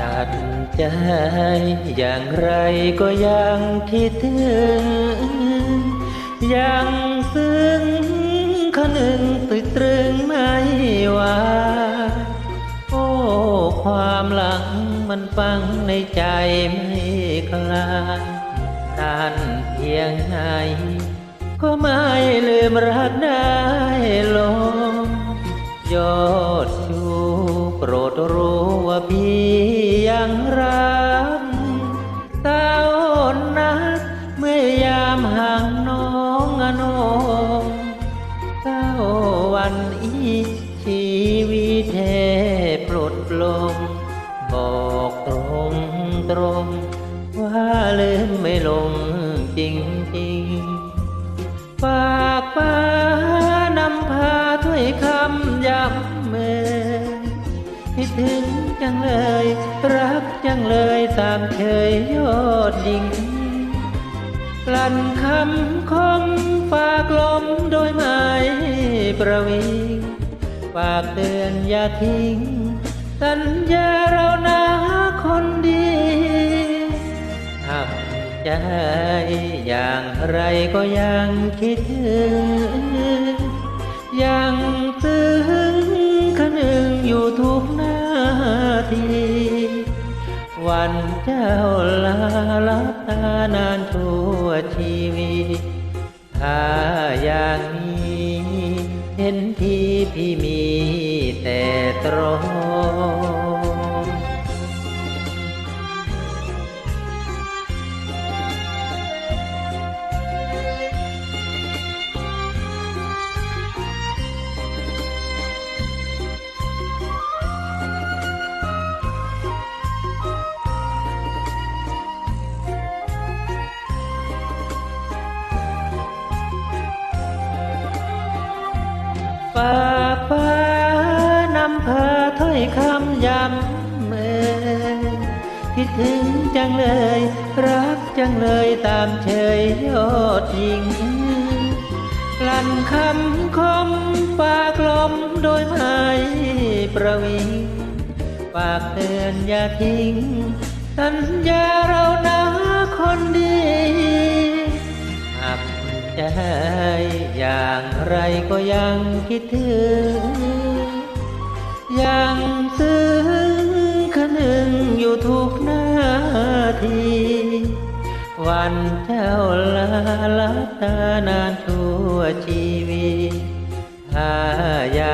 ตัดใจอย่างไรก็ยังคิดถึง ยังซึ้งขนึงตึกตรึงไม่ไหวโอ้ ความหลังมันฟังในใจไม่คลายนานเพียงไหนก็ไม่ลืมรักได้ลงยอดชูโปรดรู้ว่าพี่ รักสานักเมื่อยามห่างน้องอนงเต้าวันอีชีวิตแทปลดปลงบอกตรงตรงว่าลืมไม่ลง คิดถึงจังเลย รักจังเลยตามเคยยอดยิงกลั่นคำคมฝากลมโดยไม่ประวิงฝากเตือนอย่าทิ้ง สัญญาเรานะคนดีทำใจอย่างไรก็ยังคิดถึงยังซึ้งขนึง อยู่ทุกนาที วันเจ้าลาลับตานานทั่วชีวิตถ้าอย่างนี้เห็นที่พี่มีแต่ตรอง ฝากฟ้านำพาถ้อยคำย้ำเมื่อคิดถึงจังเลย รักจังเลยตามเชยยอดหญิงลั่นคำคมฝากลมโดยไม่ประวิงฝากเตือนอย่าทิ้งสัญญาเรานะ ใจอย่างไรก็ยังคิดถึง ยังซึ้งคนึงอยู่ทุกนาที วันเจ้าลาลับตานานชั่วชีวิตถ้าอยา